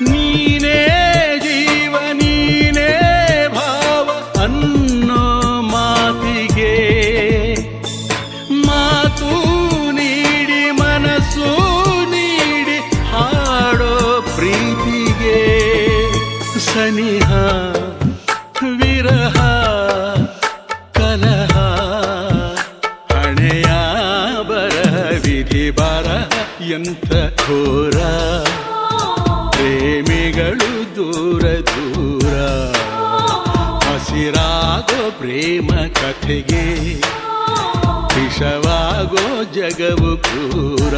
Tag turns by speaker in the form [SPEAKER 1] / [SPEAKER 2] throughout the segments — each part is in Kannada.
[SPEAKER 1] ನೀನೇ ಜೀವ, ನೀನೇ ಭಾವ ಅನ್ನೋ ಮಾತಿಗೆ ಮಾತು ನೀಡಿ, ಮನಸ್ಸು ನೀಡಿ ಹಾಡೋ ಪ್ರೀತಿಗೆ ಸನಿಹ, ವಿರಹ, ಕಲಹ, ಹಣೆಯ ಬರ ವಿಧಿ ಬರಹ, ಎಂಥ ಘೋರ. ದೂರ ದೂರ ಹಸಿರಾಗೋ ಪ್ರೇಮ ಕಥೆಗೆ ವಿಷವಾಗೋ ಜಗವು ಕ್ರೂರ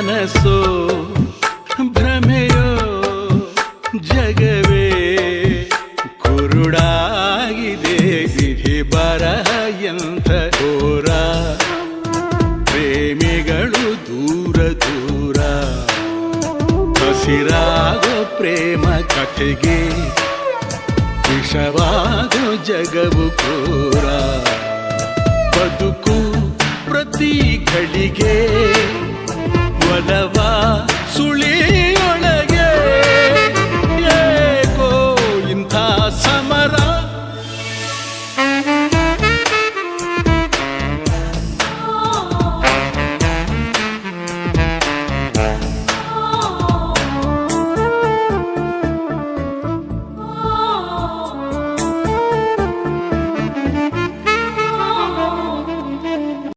[SPEAKER 1] ಕನಸೋ ಭ್ರಮೆಯೋ ಜಗವೇ. ಕುರುಡಾಗಿದೆ ವಿಧಿ ಬರ ಎಂಥ ಘೋರ. ಪ್ರೇಮಿಗಳು ದೂರ ದೂರ. ಹಸಿರಾಗೋ ಪ್ರೇಮ ಕಥೆಗೆ ವಿಷವಾಗೋ ಜಗವು ಕೋರ ಬದುಕು ಪ್ರತಿ ಘಳಿಗೆ வடவா சுழி